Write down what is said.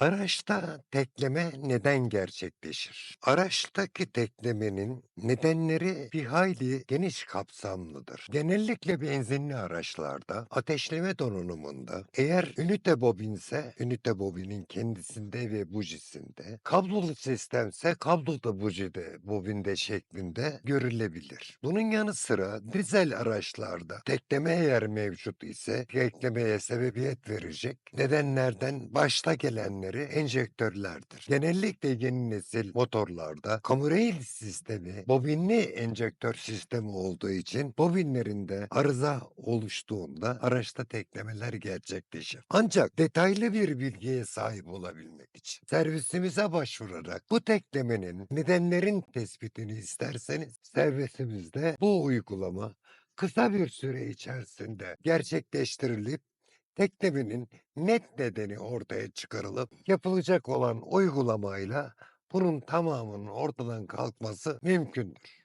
Araçta tekleme neden gerçekleşir? Araçtaki teklemenin nedenleri bir hayli geniş kapsamlıdır. Genellikle benzinli araçlarda ateşleme donanımında eğer ünite bobinse ünite bobinin kendisinde ve bujisinde, kablolu sistemse kabloda bujide bobinde şeklinde görülebilir. Bunun yanı sıra dizel araçlarda tekleme eğer mevcut ise teklemeye sebebiyet verecek nedenlerden başta gelenleri enjektörlerdir. Genellikle yeni nesil motorlarda kamurail sistemi bobinli enjektör sistemi olduğu için bobinlerinde arıza oluştuğunda araçta teklemeler gerçekleşir. Ancak detaylı bir bilgiye sahip olabilmek için servisimize başvurarak bu teklemenin nedenlerin tespitini isterseniz servisimizde bu uygulama kısa bir süre içerisinde gerçekleştirilip teklemenin net nedeni ortaya çıkarılıp yapılacak olan uygulamayla bunun tamamının ortadan kalkması mümkündür.